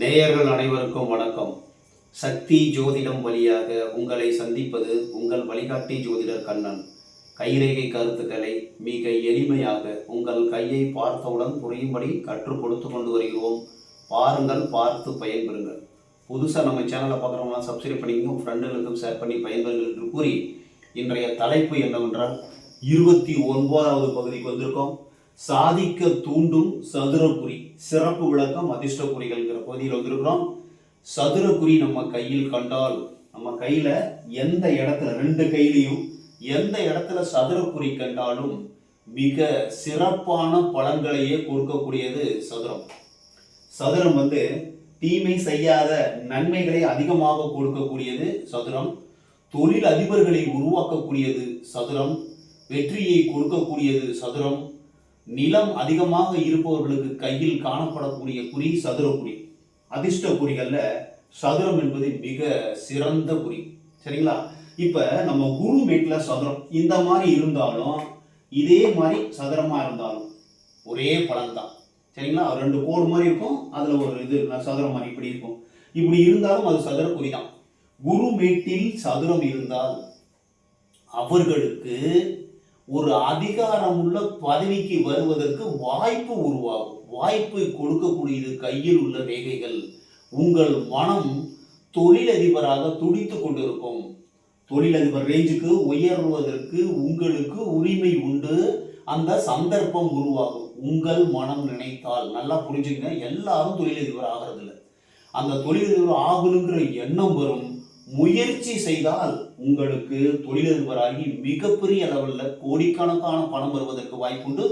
நேயர்கள் அனைவருக்கும் வணக்கம். சக்தி ஜோதிடம் வழியாக உங்களை சந்திப்பது உங்கள் வழிகாட்டி ஜோதிடர் கண்ணன். கைரேகை கருத்துக்களை மிக எளிமையாக உங்கள் கையை பார்த்தவுடன் புரியும்படி கற்றுக் கொடுத்து கொண்டு வருகிறோம். பாருங்கள் பார்த்து பயன்பெறுங்கள். புதுசாக நம்ம சேனலை பார்க்குறவங்க சப்ஸ்கிரைப் பண்ணிக்கணும் ஃப்ரெண்டுகளுக்கும் ஷேர் பண்ணி பயன்பெறுங்கள் என்று கூறி இன்றைய தலைப்பு என்னவென்றால் இருபத்தி ஒன்பதாவது பகுதிக்கு வந்திருக்கோம். சாதிக்க தூண்டும் சதுரக்குறி சிறப்பு விளக்கம் அதிர்ஷ்ட குறிகள்ங்கிற பகுதியில் வந்திருக்கிறோம். சதுரக்குறி நம்ம கையில் கண்டால் நம்ம கையில எந்த இடத்துல ரெண்டு கையிலையும் எந்த இடத்துல சதுரக்குறி கண்டாலும் மிக சிறப்பான பலன்களையே கொடுக்கக்கூடியது சதுரம். சதுரம் வந்து தீமை செய்யாத நன்மைகளை அதிகமாக கொடுக்கக்கூடியது சதுரம். தொழில் அதிபர்களை உருவாக்கக்கூடியது சதுரம். வெற்றியை கொடுக்கக்கூடியது சதுரம். நிலம் அதிகமாக இருப்பவர்களுக்கு கையில் காணப்படக்கூடிய குறி சதுர குறி. அதிர்ஷ்ட குறிகள்ல சதுரம் என்பது மிக சிறந்த குறி. சரிங்களா? இப்ப நம்ம குரு மேட்ல சதுரம். இந்த மாதிரி இருந்தாலும் இதே மாதிரி சதுரமா இருந்தாலும் ஒரே பலன் தான் சரிங்களா ரெண்டு கோடு மாதிரி இருக்கும் அதுல ஒரு இது சதுரம் மாதிரி இப்படி இருக்கும். இப்படி இருந்தாலும் அது சதுர குறி தான். குரு மேட்டில் சதுரம் இருந்தால் அவர்களுக்கு ஒரு அதிகாரமுள்ள பதவிக்கு வருவதற்கு வாய்ப்பு உருவாகும். வாய்ப்பை கொடுக்கக்கூடியது கையில் உள்ள ரேகைகள். உங்கள் மனம் தொழிலதிபராக துடித்து கொண்டிருக்கும். தொழிலதிபர் ரேஞ்சுக்கு உயர்வதற்கு உங்களுக்கு உரிமை உண்டு. அந்த சந்தர்ப்பம் உருவாகும். உங்கள் மனம் நினைத்தால். நல்லா புரிஞ்சுங்க எல்லாரும் தொழிலதிபர் ஆகிறது இல்ல அந்த தொழிலதிபர் ஆகணுங்கிற எண்ணம் வரும். முயற்சி செய்தால் உங்களுக்கு தொழிலதிபராகி மிகப்பெரிய அளவில் கோடிக்கணக்கான பணம் வருவதற்கு வாய்ப்புண்டு.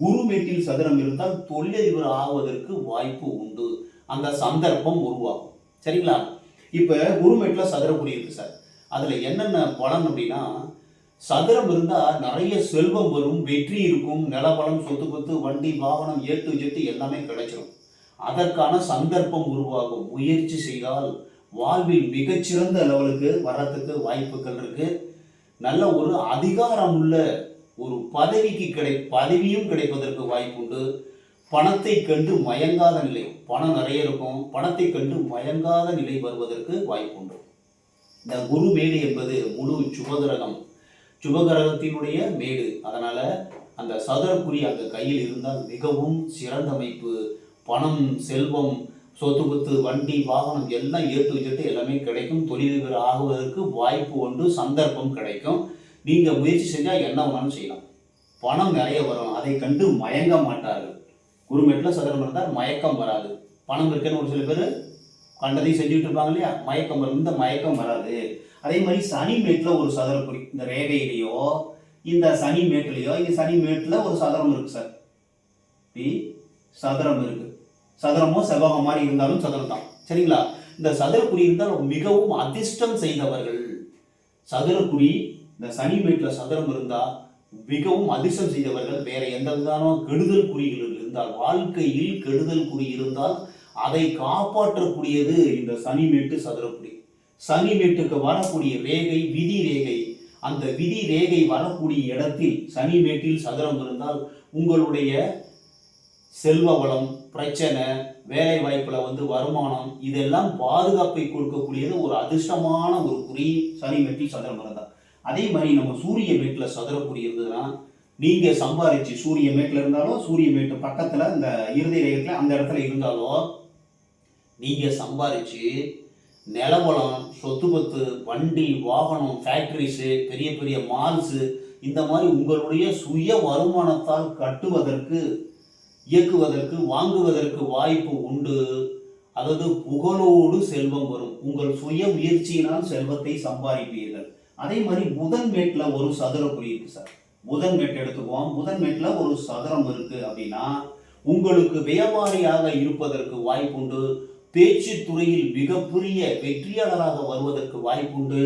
குரு மேட்டில் சதுரம் இருந்தால் தொழிலதிபர் ஆவதற்கு வாய்ப்பு உண்டு. அந்த சந்தர்ப்பம் உருவாகும். சரிங்களா? இப்போ குரு மேட்ல சதுரக்குடி இருக்குது சார். அதில் என்னென்ன பலன் அப்படின்னா சதுரம் இருந்தால் நிறைய செல்வம் வரும் வெற்றி இருக்கும் நிலபலம் சொத்து கொத்து வண்டி வாகனம் ஏட்டு ஜெட்டு எல்லாமே கிடைச்சிடும் அதற்கான சந்தர்ப்பம் உருவாகும். முயற்சி செய்தால் வாழ்வில் மிகச்சிறந்த லெவலுக்கு வர்றதுக்கு வாய்ப்புகள் இருக்கு. நல்ல ஒரு அதிகாரம் உள்ள ஒரு பதவிக்கு கிடை பதவியும் கிடைப்பதற்கு வாய்ப்புண்டு. பணத்தை கண்டு மயங்காத நிலை பணம் நிறைய இருக்கும். பணத்தை கண்டு மயங்காத நிலை வருவதற்கு வாய்ப்புண்டு. இந்த குரு மேடு என்பது முழு சுபகிரகம் சுபகிரகத்தினுடைய மேடு. அதனால அந்த சதுரக்குறி அங்கே கையில் இருந்தால் மிகவும் சிறந்த அமைப்பு. பணம் செல்வம் சொத்து குத்து வண்டி வாகனம் எல்லாம் ஏற்று ஜெட்டு எல்லாமே கிடைக்கும். தொழிலதிபர் ஆகுவதற்கு வாய்ப்பு ஒன்று சந்தர்ப்பம் கிடைக்கும். நீங்கள் முயற்சி செஞ்சால் என்ன வேணாலும் செய்யலாம். பணம் நிறைய வரும் அதை கண்டு மயங்க மாட்டார்கள். குருமேட்டில் சதுரம் இருந்தால் மயக்கம் வராது. பணம் இருக்குன்னு ஒரு சில பேர் கண்டதையும் செஞ்சுட்டு இருப்பாங்க இல்லையா? மயக்கம் வரும். இந்த மயக்கம் வராது. அதே மாதிரி சனி மேட்டில் ஒரு சதுரக்குறி இந்த ரேகையிலையோ இந்த சனி மேட்டிலையோ இங்கே சனி மேட்டில் ஒரு சதுரம் இருக்கு சார். இப்படி சதுரம் இருக்கு. சதுரமோ செவ்வகம் மாதிரி இருந்தாலும் சதுரம் தான் சரிங்களா? இந்த சதுரக்குறி இருந்தால் மிகவும் அதிர்ஷ்டம் செய்தவர்கள். சதுரக்குறி இந்த சனி வீட்டில் சதுரம் இருந்தால் மிகவும் அதிர்ஷ்டம் செய்தவர்கள். வேற எந்த விதமான கெடுதல் குறிகள் இருந்தால் வாழ்க்கையில் கெடுதல் குறி இருந்தால் அதை காப்பாற்றக்கூடியது இந்த சனி மேட்டு சதுரக்குடி சனி மேட்டுக்கு வரக்கூடிய ரேகை விதி ரேகை. அந்த விதி ரேகை வரக்கூடிய இடத்தில் சனி மேட்டில் சதுரம் இருந்தால் உங்களுடைய செல்வ வளம் பிரச்சனை வேலை வாய்ப்பில் வந்து வருமானம் இதெல்லாம் பாதுகாப்பை கொடுக்கக்கூடியது ஒரு அதிர்ஷ்டமான ஒரு குறி சனி வெட்டி சதுரம் தான். அதே மாதிரி நம்ம சூரிய மேட்டில் சதுரக்குறி இருந்ததுன்னா நீங்கள் சம்பாதிச்சு சூரிய மேட்டில் இருந்தாலும் சூரிய மேட்டு பக்கத்தில் இந்த இறுதி ரேகத்துல அந்த இடத்துல இருந்தாலும் நீங்கள் சம்பாதிச்சு நிலவளம் சொத்து பத்து வண்டி வாகனம் ஃபேக்ட்ரிஸு பெரிய பெரிய மால்ஸு இந்த மாதிரி உங்களுடைய சுய வருமானத்தால் கட்டுவதற்கு இயக்குவதற்கு வாங்குவதற்கு வாய்ப்பு உண்டு. அதாவது புகழோடு செல்வம் வரும். உங்கள் சுய முயற்சியினால் செல்வத்தை சம்பாதிப்பீர்கள். அதே மாதிரி புதன் மேட்ல ஒரு சதுரக்குறி இருக்கு சார். புதன் மேட் எடுத்துக்குவோம். புதன் மேட்ல ஒரு சதுரம் இருக்கு அப்படின்னா உங்களுக்கு வியாபாரியாக இருப்பதற்கு வாய்ப்புண்டு பேச்சு துறையில் மிகப்பெரிய வெற்றியாளராக வருவதற்கு வாய்ப்புண்டு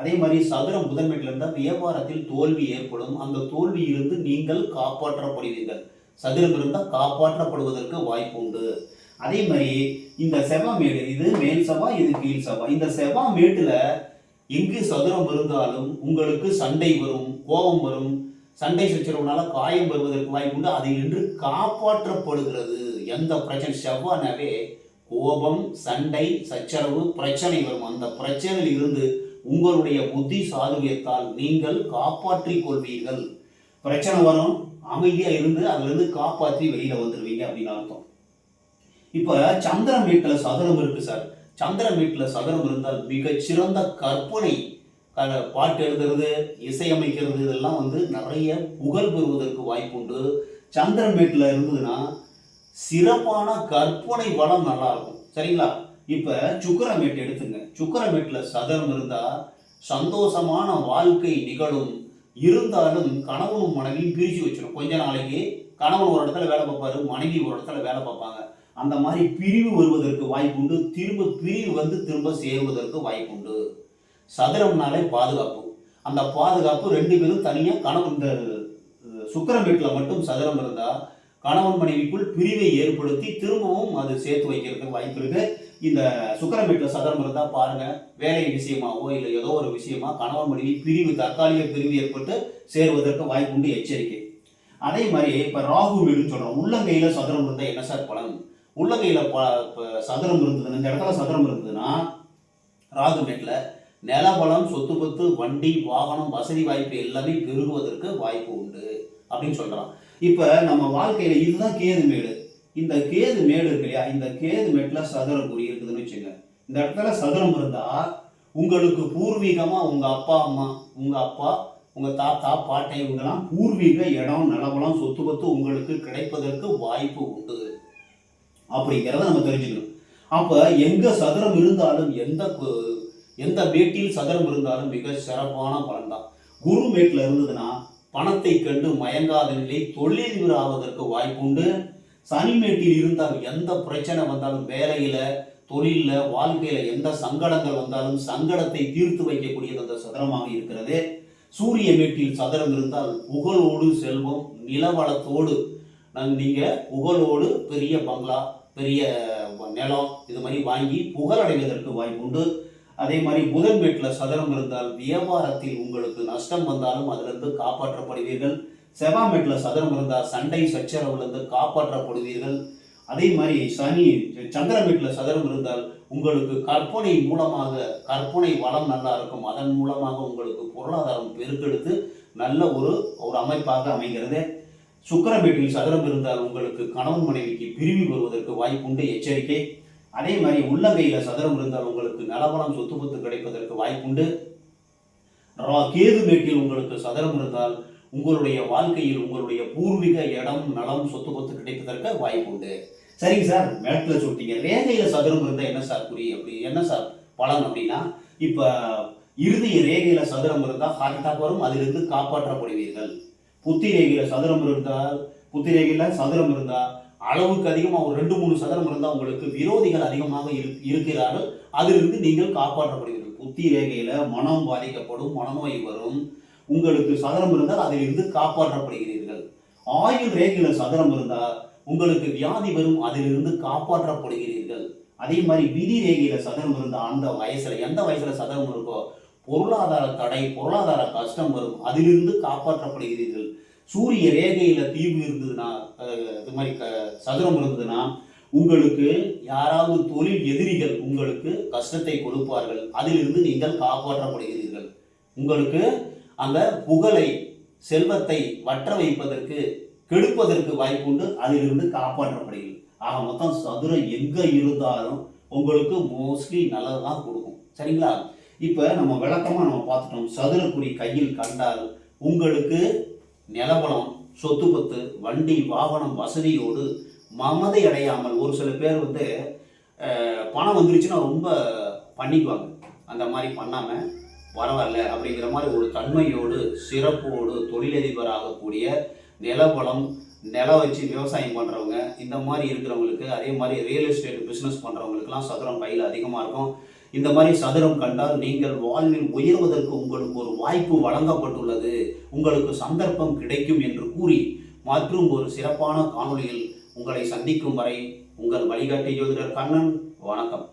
அதே மாதிரி சதுரம் புதன் மேட்ல இருந்தால் வியாபாரத்தில் தோல்வி ஏற்படும். அந்த தோல்வியிலிருந்து நீங்கள் காப்பாற்றப்படுவீர்கள். சதுரம் இருந்தால் காப்பாற்றப்படுவதற்கு வாய்ப்பு உண்டு அதே மாதிரி இந்த செவ்வா மேடு இது மேல் செவ்வாய் இது கீழ் செவ்வாய் இந்த செவ்வா மேட்டில் எங்கு சதுரம் இருந்தாலும் உங்களுக்கு சண்டை வரும் கோபம் வரும். சண்டை சச்சரவுனால காயம் வருவதற்கு வாய்ப்பு உண்டு அதில் நின்று காப்பாற்றப்படுகிறது. எந்த பிரச்சனை செவ்வானாவே கோபம் சண்டை சச்சரவு பிரச்சனை வரும். அந்த பிரச்சனையில் இருந்து உங்களுடைய புத்தி சாதுரியத்தால் நீங்கள் காப்பாற்றிக் கொள்வீர்கள். பிரச்சனை வரும் அமைதியாக இருந்து அதுலேருந்து காப்பாற்றி வெளியில் வந்துடுவீங்க அப்படின்னு அர்த்தம். இப்போ சந்திர வீட்டில் சதுரம் இருக்குது சார். சந்திர வீட்டில் சதுரம் இருந்தால் மிகச்சிறந்த கற்பனை பாட்டு எழுதுறது இசையமைக்கிறது இதெல்லாம் வந்து நிறைய புகழ் பெறுவதற்கு வாய்ப்புண்டு வீட்டில் இருந்ததுன்னா சிறப்பான கற்பனை வளம் நல்லா இருக்கும். சரிங்களா? இப்போ சுக்கரமேட்டு எடுத்துங்க. சுக்கரமேட்டில் சதுரம் இருந்தால் சந்தோஷமான வாழ்க்கை நிகழும். இருந்தாலும் கணவனும் மனைவியும் பிரித்து வச்சிடும் கொஞ்ச நாளைக்கு கணவன் ஒரு இடத்துல வேலை பார்ப்பாரு மனைவி ஒரு இடத்துல வேலை பார்ப்பாங்க. அந்த மாதிரி பிரிவு வருவதற்கு வாய்ப்புண்டு திரும்ப பிரிவு வந்து திரும்ப சேருவதற்கு வாய்ப்புண்டு சதுரம்னாலே பாதுகாப்பு. அந்த பாதுகாப்பு ரெண்டு பேரும் தனியாக கணவன் இந்த சுக்கரம் வீட்டில் மட்டும் சதுரம் இருந்தால் கணவன் மனைவிக்குள் பிரிவை ஏற்படுத்தி திரும்பவும் அது சேர்த்து வைக்கிறதுக்கு வாய்ப்பு இருக்குது இந்த சுக்கரம் வீட்டில் சதுரம் இருந்தால் பாருங்க வேலை விஷயமாவோ இல்லை ஏதோ ஒரு விஷயமா கணவன் மனைவி பிரிவு தற்காலிக பிரிவு ஏற்பட்டு சேருவதற்கு வாய்ப்புண்டு எச்சரிக்கை. அதே மாதிரி இப்போ ராகு வீடுன்னு சொல்கிறோம் உள்ளங்கையில் சதுரம் இருந்தால் என்ன சார் பலன்? உள்ளங்கையில் ப சதுரம் இருந்ததுன்னா இந்த இடத்துல சதுரம் இருந்ததுன்னா ராகு வீட்டில் நிலபலம் சொத்து பத்து வண்டி வாகனம் வசதி வாய்ப்பு எல்லாமே பெருகுவதற்கு வாய்ப்பு உண்டு அப்படின்னு சொல்கிறான் இப்போ நம்ம வாழ்க்கையில் இதுதான் கேது மேடு. இந்த கேது மேடு இருக்கு இல்லையா? இந்த கேது மேட்டில் சதுரம் குறி இருக்குதுன்னு வச்சுங்க. இந்த இடத்துல சதுரம் இருந்தா உங்களுக்கு பூர்வீகமாக உங்கள் அப்பா அம்மா உங்கள் அப்பா உங்கள் தாத்தா பாட்டை இவங்கெல்லாம் பூர்வீக இடம் நிலவலம் சொத்து பத்து உங்களுக்கு கிடைப்பதற்கு வாய்ப்பு உண்டு. அப்படிங்கிறத நம்ம தெரிஞ்சுக்கணும். அப்போ எங்கே சதுரம் இருந்தாலும் எந்த எந்த மேட்டில் சதுரம் இருந்தாலும் மிக சிறப்பான பலன் தான் குரு மேட்டில் இருந்ததுன்னா பணத்தை கண்டு மயங்காத நிலை தொழில் ஆவதற்கு வாய்ப்பு உண்டு சனிமேட்டில் இருந்தால் எந்த பிரச்சனை வந்தாலும் வேலையில தொழிலில் வாழ்க்கையில எந்த சங்கடங்கள் வந்தாலும் சங்கடத்தை தீர்த்து வைக்கக்கூடியது அந்த சதுரமாக இருக்கிறது. சூரிய மேட்டில் சதுரம் இருந்தால் புகழோடு செல்வம் நிலவளத்தோடு நான் நீங்க புகழோடு பெரிய பங்களா பெரிய நிலம் இது மாதிரி வாங்கி புகழடைவதற்கு வாய்ப்புண்டு. அதே மாதிரி புதன் வீட்டில் சதுரம் இருந்தால் வியாபாரத்தில் உங்களுக்கு நஷ்டம் வந்தாலும் அதிலிருந்து காப்பாற்றப்படுவீர்கள். செவ்வாய் வீட்டில் சதுரம் இருந்தால் சண்டை சச்சரவுலேருந்து காப்பாற்றப்படுவீர்கள். அதே மாதிரி சனி சந்திர வீட்டில் சதுரம் இருந்தால் உங்களுக்கு கற்பனை மூலமாக கற்பனை வளம் நல்லா இருக்கும். அதன் மூலமாக உங்களுக்கு பொருளாதாரம் பெருக்கெடுத்து நல்ல ஒரு ஒரு அமைப்பாக அமைகிறது. சுக்கிர வீட்டில் சதுரம் இருந்தால் உங்களுக்கு கணவன் மனைவிக்கு பிரிவு வருவதற்கு வாய்ப்புண்டு எச்சரிக்கை. அதே மாதிரி உள்ளங்கையில் சதுரம் இருந்தால் உங்களுக்கு நலவளம் சொத்து பத்து கிடைப்பதற்கு வாய்ப்புண்டு ரா- கேது மேட்டில் உங்களுக்கு சதுரம் இருந்தால் உங்களுடைய வாழ்க்கையில் உங்களுடைய பூர்வீக இடம் நலம் சொத்து பத்து கிடைப்பதற்கு வாய்ப்புண்டு சரிங்க சார். மேடத்தில் சொல்லிட்டீங்க. ரேகையில் சதுரம் இருந்தால் என்ன சார் குறி? அப்படி என்ன சார் பலன் அப்படின்னா இப்போ இறுதி ரேகையில் சதுரம் இருந்தால் ஹார்ட் அட்டாக் வரும் அதிலிருந்து காப்பாற்றப்படுவீர்கள். புத்தி ரேகையில் சதுரம் இருந்தால் புத்தி ரேகையில் சதுரம் இருந்தால் அளவுக்கு அதிகமாக ஒரு ரெண்டு மூணு சதுரம் இருந்தால் உங்களுக்கு விரோதிகள் அதிகமாக இரு- இருக்கிறார்கள். அதிலிருந்து நீங்கள் காப்பாற்றப்படுவீர்கள். புத்தி ரேகையில் மனம் பாதிக்கப்படும் மனநோய் வரும். உங்களுக்கு சதுரம் இருந்தால் அதிலிருந்து காப்பாற்றப்படுகிறீர்கள். ஆயுள் ரேகையில் சதுரம் இருந்தால் உங்களுக்கு வியாதி வரும் அதிலிருந்து காப்பாற்றப்படுகிறீர்கள். அதே மாதிரி விதி ரேகையில சதுரம் இருந்தால் அந்த வயசுல எந்த வயசுல சதுரம் இருக்கோ பொருளாதார தடை பொருளாதார கஷ்டம் வரும் அதிலிருந்து காப்பாற்றப்படுகிறீர்கள். சூரிய ரேகையில தீவு இருந்ததுன்னா இது மாதிரி க- சதுரம் இருந்ததுன்னா உங்களுக்கு யாராவது தொழில் எதிரிகள் உங்களுக்கு கஷ்டத்தை கொடுப்பார்கள் அதிலிருந்து நீங்கள் காப்பாற்றப்படுகிறீர்கள். உங்களுக்கு அந்த புகழை செல்வத்தை வற்ற வைப்பதற்கு கெடுப்பதற்கு வாய்ப்புண்டு. அதிலிருந்து காப்பாற்றப்படுகிறது. ஆக மொத்தம் சதுரம் எங்க இருந்தாலும் உங்களுக்கு மோஸ்ட்லி நல்லது தான் கொடுக்கும். சரிங்களா? இப்போ நம்ம விளக்கமாக நம்ம பார்த்துட்டோம். சதுரக்குறி கையில் கண்டால் உங்களுக்கு நிலபலம் சொத்து பத்து வண்டி வாகனம் வசதியோடு மமதை அடையாமல் ஒரு சில பேர் வந்து பணம் வந்துருச்சுன்னா ரொம்ப பண்ணிக்குவாங்க. அந்த மாதிரி பண்ணாமல் பரவாயில்ல அப்படிங்கிற மாதிரி ஒரு தன்மையோடு சிறப்போடு தொழிலதிபராகக்கூடிய நிலபலம் நிலம் வச்சு விவசாயம் பண்ணுறவங்க இந்த மாதிரி இருக்கிறவங்களுக்கு அதே மாதிரி ரியல் எஸ்டேட் பிஸ்னஸ் பண்ணுறவங்களுக்குலாம் சதுரம் கையில் அதிகமாக இருக்கும். இந்த மாதிரி சதுரம் கண்டால் நீங்கள் வாழ்வில் உயர்வதற்கு உங்களுக்கு ஒரு வாய்ப்பு வழங்கப்பட்டுள்ளது. உங்களுக்கு சந்தர்ப்பம் கிடைக்கும் என்று கூறி மற்றும் ஒரு சிறப்பான காணொளியில் உங்களை சந்திக்கும் வரை உங்கள் வழிகாட்டி ஜோதிடர் கண்ணன். வணக்கம்.